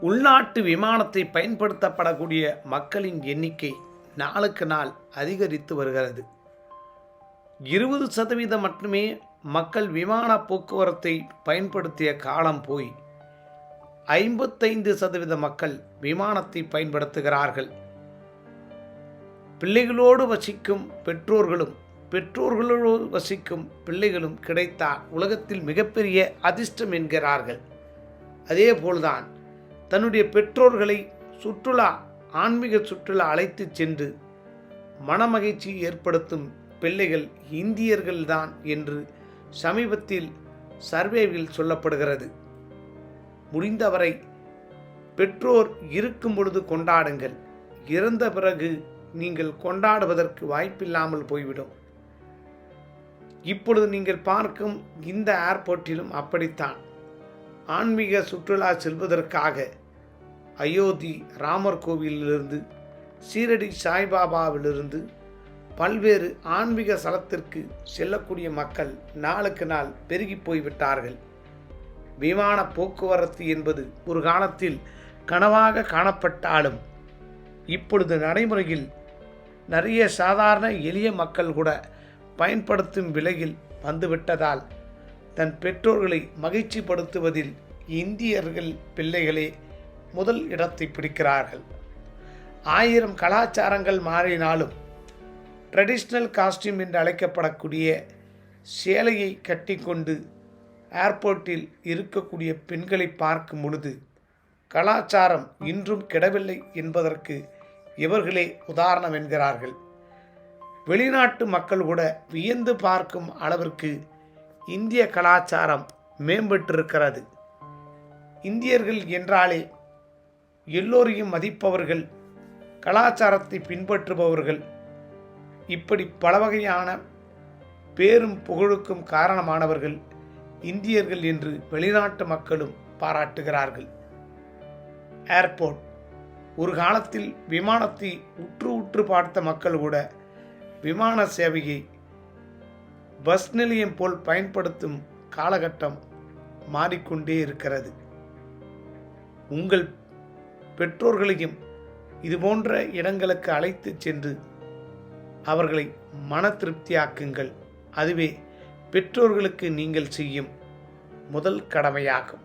உள்நாட்டு விமானத்தை பயன்படுத்தப்படக்கூடிய மக்களின் எண்ணிக்கை நாளுக்கு நாள் அதிகரித்து வருகிறது. இருபது சதவீதம் மட்டுமே மக்கள் விமான போக்குவரத்தை பயன்படுத்திய காலம் போய் ஐம்பத்தைந்து சதவீத மக்கள் விமானத்தை பயன்படுத்துகிறார்கள். பிள்ளைகளோடு வசிக்கும் பெற்றோர்களும் பெற்றோர்களோடு வசிக்கும் பிள்ளைகளும் கிடைத்தால் உலகத்தில் மிகப்பெரிய அதிர்ஷ்டம் என்கிறார்கள். அதே போல்தான் தன்னுடைய பெற்றோர்களை சுற்றுலா ஆன்மீக சுற்றுலா அழைத்து சென்று மனமகிழ்ச்சி ஏற்படுத்தும் பிள்ளைகள் இந்தியர்கள்தான் என்று சமீபத்தில் சர்வேவில் சொல்லப்படுகிறது. முடிந்தவரை பெற்றோர் இருக்கும் பொழுது கொண்டாடுங்கள். இறந்த பிறகு நீங்கள் கொண்டாடுவதற்கு வாய்ப்பில்லாமல் போய்விடும். இப்பொழுது நீங்கள் பார்க்கும் இந்த ஏர்போர்ட்டிலும் அப்படித்தான். ஆன்மீக சுற்றுலா செல்வதற்காக அயோத்தி ராமர் கோவிலிலிருந்து சீரடி சாய்பாபாவிலிருந்து பல்வேறு ஆன்மீக ஸ்தலத்திற்கு செல்லக்கூடிய மக்கள் நாளுக்கு நாள் பெருகி போய்விட்டார்கள். விமான போக்குவரத்து என்பது ஒரு காலத்தில் கனவாக காணப்பட்டாலும் இப்பொழுது நடைமுறையில் நிறைய சாதாரண எளிய மக்கள் கூட பயன்படுத்தும் விலையில் வந்துவிட்டதால் தன் பெற்றோர்களை மகிழ்ச்சிப்படுத்துவதில் இந்தியர்கள் பிள்ளைகளே முதல் இடத்தை பிடிக்கிறார்கள். ஆயிரம் கலாச்சாரங்கள் மாறினாலும் ட்ரெடிஷ்னல் காஸ்டியூம் என்று அழைக்கப்படக்கூடிய சேலையை கட்டிக்கொண்டு ஏர்போர்ட்டில் இருக்கக்கூடிய பெண்களை பார்க்கும் பொழுது கலாச்சாரம் இன்றும் கெடவில்லை என்பதற்கு இவர்களே உதாரணம் என்கிறார்கள். வெளிநாட்டு மக்கள் கூட வியந்து பார்க்கும் அளவிற்கு இந்திய கலாச்சாரம் மேம்பட்டிருக்கிறது. இந்தியர்கள் என்றாலே எல்லோரையும் மதிப்பவர்கள் கலாச்சாரத்தை பின்பற்றுபவர்கள். இப்படி பல வகையான பேரும் புகழுக்கும் காரணமானவர்கள் இந்தியர்கள் என்று வெளிநாட்டு மக்களும் பாராட்டுகிறார்கள். ஏர்போர்ட். ஒரு காலத்தில் விமானத்தை உற்று உற்று பார்த்த மக்கள் கூட விமான சேவையை பஸ் நிலையம் போல் பயன்படுத்தும் காலகட்டம் மாறிக்கொண்டே இருக்கிறது. உங்கள் பெற்றோர்களையும் இதுபோன்ற இடங்களுக்கு அழைத்து சென்று அவர்களை மன திருப்தியாக்குங்கள் அதுவே பெற்றோர்களுக்கு நீங்கள் செய்யும் முதல் கடமையாகும்.